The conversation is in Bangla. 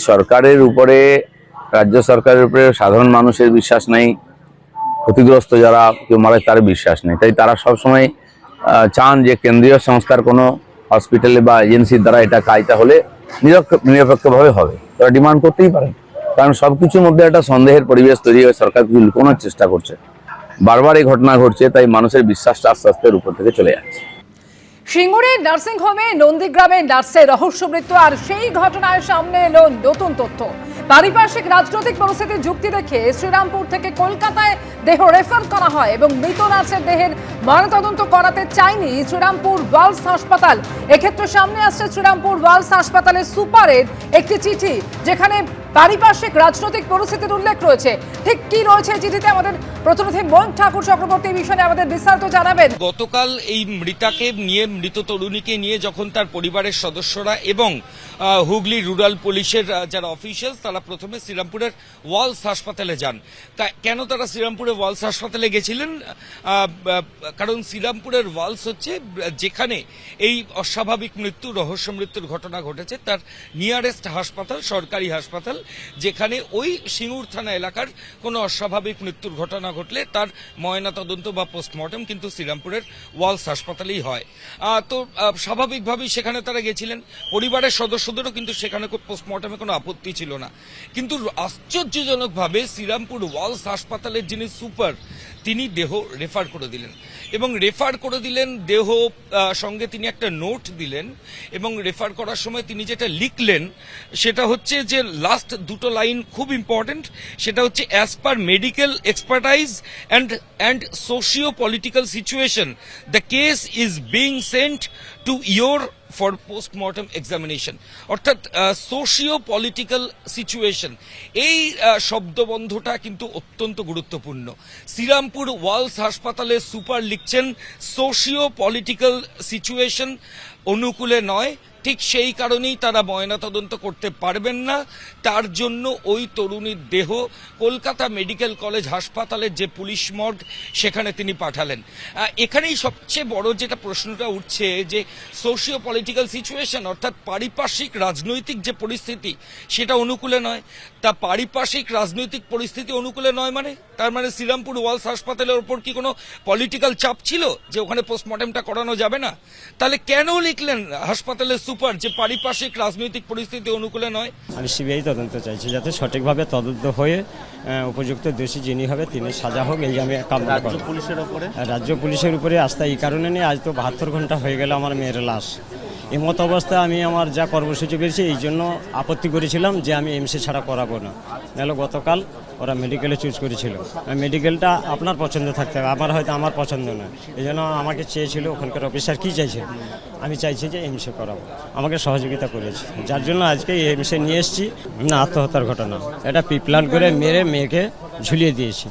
সরকারের উপরে, রাজ্য সরকারের উপরে সাধারণ মানুষের বিশ্বাস নেই, ক্ষতিগ্রস্ত যারা কেউ মারা তার বিশ্বাস নেই। তাই তারা সবসময় চান যে কেন্দ্রীয় সংস্থার কোনো হসপিটালে বা এজেন্সির দ্বারা এটা কাজটা হলে নিরপেক্ষ- নিরপেক্ষভাবে হবে। তারা ডিমান্ড করতেই পারে। কারণ সবকিছুর মধ্যে একটা সন্দেহের পরিবেশ তৈরি হয়ে সরকার কিছু লুকোনোর চেষ্টা করছে। বারবার এই ঘটনা ঘটছে, তাই মানুষের বিশ্বাসটা আস্তে আস্তে উপর থেকে চলে যাচ্ছে। সিঙ্গুরের নার্সিং হোমে নন্দীগ্রামে নার্সের রহস্য মৃত্যু আর সেই ঘটনায় সামনে এলো নতুন তথ্য। পারিপার্শ্বিক রাজনৈতিক পরিস্থিতির যুক্তি দেখে শ্রীরামপুর থেকে কলকাতায় দেহ রেফার করা হয় এবং মৃত নার্সের দেহের ময়নাতদন্ত করাতে চায়নি শ্রীরামপুর ওয়ালস হাসপাতাল। এক্ষেত্রে সামনে আসছে শ্রীরামপুর ওয়ালস হাসপাতালের সুপারের একটি চিঠি, যেখানে পারিপার্শ্বিক রাজনৈতিক পরিস্থিতির উল্লেখ রয়েছে। ঠিক কি রয়েছে চিঠিতে আমাদের প্রতিনিধি মন ঠাকুর চক্রবর্তী বিষয়ে আমাদের বিস্তারিত জানাবেন। গতকাল এই মৃতাকে নিয়ে, মৃত তরুণীকে নিয়ে যখন তার পরিবারের সদস্যরা এবং হুগলি রুরাল পুলিশের যারা অফিসিয়ালস, তারা প্রথমে শ্রীরামপুরের ওয়ালস হাসপাতালে যান। কেন তারা শ্রীরামপুরের ওয়ালস হাসপাতালে গেছিলেন? কারণ শ্রীরামপুরের ওয়ালস হচ্ছে, যেখানে এই অস্বাভাবিক মৃত্যু, রহস্য মৃত্যুর ঘটনা ঘটেছে, তার নিয়ারেস্ট হাসপাতাল, সরকারি হাসপাতাল যেখানে ওই সিঙ্গুর থানা এলাকার কোনো অস্বাভাবিক মৃত্যুর ঘটনা ঘটলে তার ময়না তদন্ত বা পোস্টমর্টম কিন্তু শ্রীরামপুরের ওয়ালস হাসপাতালেই হয়। তো স্বাভাবিকভাবেই সেখানে তারা গেছিলেন। পরিবারের সদস্যদেরও কিন্তু সেখানে পোস্টমর্টমে কোনো আপত্তি ছিল না। কিন্তু আশ্চর্যজনকভাবে শ্রীরামপুর ওয়ালস হাসপাতালের যিনি সুপার, তিনি দেহ রেফার করে দিলেন। এবং রেফার করে দিলেন দেহ সঙ্গে তিনি একটা নোট দিলেন এবং রেফার করার সময় তিনি যেটা লিখলেন সেটা হচ্ছে যে লাস্ট দুটো লাইন খুব ইম্পর্টেন্ট সেটা হচ্ছে as per medical expertise and and socio political situation the case is being sent to your for postmortem examination অর্থাৎ সোশিও পলিটিক্যাল সিচুয়েশন এই শব্দবন্ধটা কিন্তু অত্যন্ত গুরুত্বপূর্ণ। শ্রীরামপুর ওয়ালস হাসপাতালে সুপার লিখছেন সোশিও পলিটিক্যাল সিচুয়েশন অনুকূলে নয় ঠিক সেই কারণেই তারা ময়নাতদন্ত করতে পারবেন না। তার জন্য ওই তরুণীর দেহ কলকাতা মেডিকেল কলেজ হাসপাতালের যে পুলিশ মর্গ, সেখানে তিনি পাঠালেন। এখানেই সবচেয়ে বড় যেটা প্রশ্নটা উঠছে যে সোশিও পলিটিক্যাল সিচুয়েশন অর্থাৎ পারিপার্শ্বিক রাজনৈতিক যে পরিস্থিতি, সেটা অনুকূলে নয়। তা পারিপার্শ্বিক রাজনৈতিক পরিস্থিতি অনুকূলে নয় মানে? তার মানে শ্রীরামপুর ওয়ালস হাসপাতালের ওপর কি কোনো পলিটিক্যাল চাপ ছিল যে ওখানে পোস্টমর্টমটা করানো যাবে না? তাহলে কেন লিখলেন হাসপাতালের সুপার যে পারিপার্শ্বিক রাজনৈতিক পরিস্থিতি অনুকূলে নয়। আমি সিবিআই তদন্ত চাইছি যাতে সঠিকভাবে তদন্ত হয়ে উপযুক্ত দোষী যিনি হবে তিনি সাজা হোক এই আমি কামনা করি পুলিশের উপরে? রাজ্য পুলিশের উপরে আস্থা এই কারণে নেই আজ তো বাহাত্তর ঘণ্টা হয়ে গেল আমার মেয়ের লাশ। এমত অবস্থায় আমি আমার যা কর্মসূচি পেয়েছি, এই জন্য আপত্তি করেছিলাম যে আমি এমসি ছাড়া করাবো না। নাহলে গতকাল ওরা মেডিকেলে চুজ করেছিল। মেডিকেলটা আপনার পছন্দ থাকতে হবে, আমার হয়তো আমার পছন্দ না এই জন্য আমাকে চেয়েছিল ওখানকার অফিসার কী চাইছে? আমি চাইছি যে এমসি করাবো। আমাকে সহযোগিতা করেছে। যার জন্য আজকে এই এমসি নিয়ে এসেছি, না, আত্মহত্যার ঘটনা। এটা পিপ্লান করে মেরে মেয়েকে ঝুলিয়ে দিয়েছি।